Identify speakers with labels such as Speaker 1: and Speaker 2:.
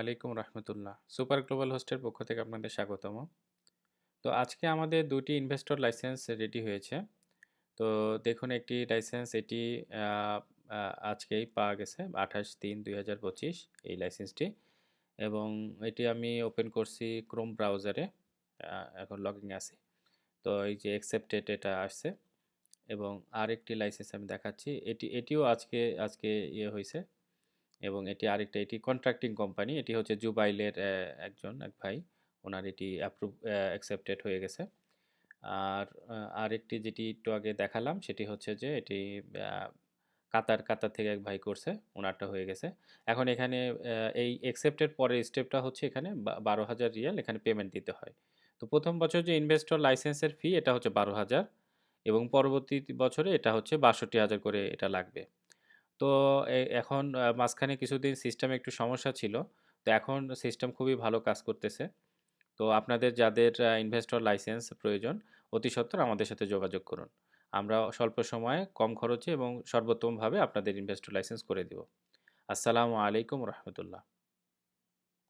Speaker 1: আলাইকুম রহমতুল্লাহ। Super global হোস্টের পক্ষ থেকে আপনাদের স্বাগতম। তো আজকে আমাদের দুটি ইনভেস্টর লাইসেন্স রেডি হয়েছে। তো দেখুন, একটি লাইসেন্স এটি আজকেই পাওয়া গেছে আঠাশ তিন দুই এই লাইসেন্সটি এবং এটি আমি ওপেন করছি ক্রোম ব্রাউজারে এখন লগইন আছি। তো এই যে অ্যাকসেপ্টেড এটা আসছে। এবং আরেকটি লাইসেন্স আমি দেখাচ্ছি। এটি, এটিও আজকে আজকে ইয়ে হয়েছে। এবং এটি আরেকটা, এটি কন্ট্রাক্টিং কোম্পানি এটি হচ্ছে জুবাইলের একজন, এক ভাই। ওনার এটি অ্যাপ্রুভ অ্যাকসেপ্টেড হয়ে গেছে। আর আরেকটি যেটি একটু আগে দেখালাম, সেটি হচ্ছে যে এটি কাতার কাতার থেকে এক ভাই করছে, ওনারটা হয়ে গেছে। এখন এখানে এই অ্যাকসেপ্টেড পরের স্টেপটা হচ্ছে এখানে বারো হাজার রিয়াল এখানে পেমেন্ট দিতে হয়। তো প্রথম বছর যে ইনভেস্টর লাইসেন্সের ফি এটা হচ্ছে বারো হাজার এবং পরবর্তী বছরে এটা হচ্ছে বাষট্টি হাজার করে এটা লাগবে। তো এখন মাঝখানে কিছুদিন সিস্টেমে একটু সমস্যা ছিল। তো এখন সিস্টেম খুবই ভালো কাজ করতেছে। তো আপনাদের যাদের ইনভেস্টর লাইসেন্স প্রয়োজন, অতি সত্বর আমাদের সাথে যোগাযোগ করুন। আমরা স্বল্প সময়ে, কম খরচে এবং সর্বোত্তমভাবে আপনাদের ইনভেস্টর লাইসেন্স করে দিব। আসসালামু আলাইকুম রহমতুল্লাহ।